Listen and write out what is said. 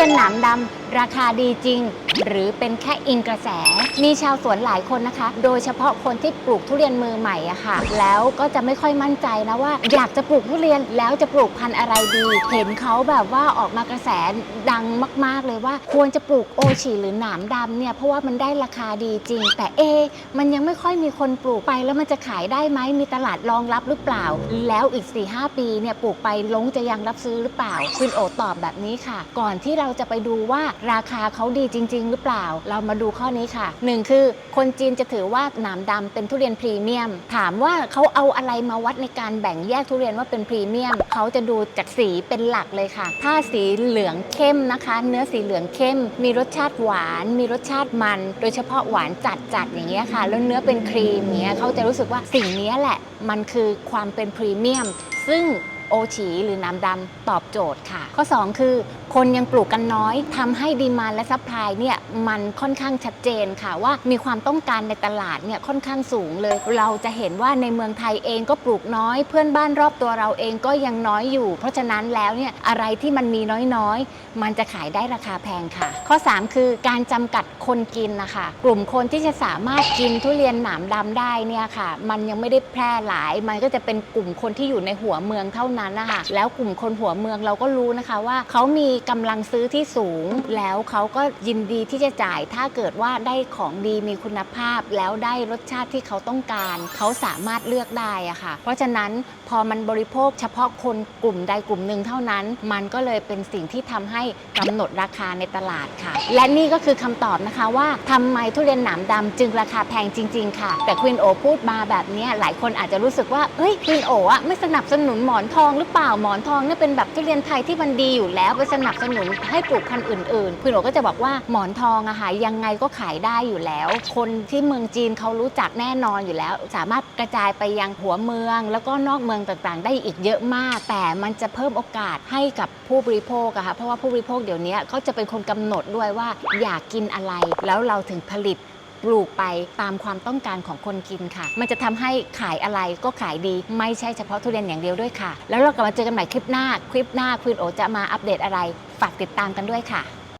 รียนหนามดำราคาดีจริง หรือเป็นแค่อิงกระแส มีชาวสวนหลายคนนะคะ โดยเฉพาะคนที่ปลูกทุเรียนมือใหม่อะค่ะ แล้วก็จะไม่ค่อยมั่นใจนะว่า อยากจะปลูกทุเรียนแล้วจะปลูกพันธุ์อะไรดี เห็นเขาแบบว่าออกมากระแสดังมาก ๆ เลยว่า ควรจะปลูกโอชีหรือหนามดำเนี่ยเพราะว่ามันได้ราคาดีจริง แต่เอ มันยังไม่ค่อยมีคนปลูกไปแล้วมันจะขายได้ไหมมีตลาดรองรับหรือเปล่า แล้วอีก 4-5 ปีเนี่ยปลูกไปลงจะยังรับซื้อหรือเปล่าคุณโอตอบแบบนี้ค่ะ ก่อนที่เราจะไปดูว่าราคาเขาดีจริง ๆ หรือเปล่า เรามาดูข้อนี้ค่ะหนึ่งคือคนจีนจะถือว่าหนามดำเป็นทุเรียนพรีเมียม ถามว่าเขาเอาอะไรมาวัดในการแบ่งแยกทุเรียนว่าเป็นพรีเมียมเขาจะดูจากสีเป็นหลักเลยค่ะ ถ้าสีเหลืองเข้มนะคะ เนื้อสีเหลืองเข้ม มีรสชาติหวาน มีรสชาติมัน โดยเฉพาะหวานจัดจัดๆอย่างเงี้ยค่ะ แล้วเนื้อเป็นครีมเงี้ยเขาจะรู้สึกว่าสิ่งนี้แหละ มันคือความเป็นพรีเมียม ซึ่ง โอฉีหรือน้ำดำตอบโจทย์ค่ะ ข้อ 2 คือ คนยังปลูกกันน้อยทำให้ดีมานและซัพพลายเนี่ยมันค่อนข้างชัดเจนค่ะว่ามีความต้องการในตลาดเนี่ยค่อนข้างสูงเลย เราจะเห็นว่าในเมืองไทยเองก็ปลูกน้อย เพื่อนบ้านรอบตัวเราเองก็ยังน้อยอยู่ เพราะฉะนั้นแล้วเนี่ยอะไรที่มันมีน้อยๆ มันจะขายได้ราคาแพงค่ะ ข้อ 3 คือการจำกัดคนกินนะคะ กลุ่มคนที่จะสามารถกินทุเรียนหนามดำได้เนี่ยค่ะ มันยังไม่ได้แพร่หลาย มันก็จะเป็นกลุ่มคนที่อยู่ในหัวเมืองเท่านั้นนะคะแล้วกลุ่มคนหัวเมืองเราก็รู้นะคะว่าเขามีกำลังซื้อที่สูง แล้วเขาก็ยินดีที่จะจ่าย ถ้าเกิดว่าได้ของดีมีคุณภาพ แล้วได้รสชาติที่เขาต้องการ เขาสามารถเลือกได้อะค่ะ เพราะฉะนั้นพอมันบริโภคเฉพาะคนกลุ่มใดกลุ่มหนึ่งเท่านั้น มันก็เลยเป็นสิ่งที่ทำให้กำหนดราคาในตลาดค่ะ และนี่ก็คือคำตอบนะคะว่าทำไมทุเรียนหนามดำจึงราคาแพงจริง ๆ ค่ะ แต่ควินโอพูดมาแบบนี้หลายคนอาจจะรู้สึกว่าเฮ้ยควินโออะไม่สนับสนุนหมอนทองหรือเปล่าหมอนทองเนี่ยเป็นแบบทุเรียนไทยที่มันดีอยู่แล้วไปสนับสนุนให้ปลูกพันธุ์อื่นๆควินโอก็จะบอกว่าหมอนทองอะค่ะยังไงก็ขายได้อยู่แล้ว คนที่เมืองจีนเขารู้จักแน่นอนอยู่แล้ว สามารถกระจายไปยังหัวเมือง แล้วก็นอกเมืองต่างๆ ได้อีกเยอะมาก แต่มันจะเพิ่มโอกาสให้กับผู้บริโภคอะค่ะเพราะว่าผู้บริโภคเดี๋ยวนี้เขาจะเป็นคนกำหนดด้วยว่าอยากกินอะไรแล้วเราถึงผลิต ปลูกไปตามความต้องการของคนกินค่ะ มันจะทำให้ขายอะไรก็ขายดี ไม่ใช่เฉพาะทุเรียนอย่างเดียวด้วยค่ะ แล้วเรากลับมาเจอกันใหม่คลิปหน้า คลิปหน้าคุณโอจะมาอัปเดตอะไร ฝากติดตามกันด้วยค่ะ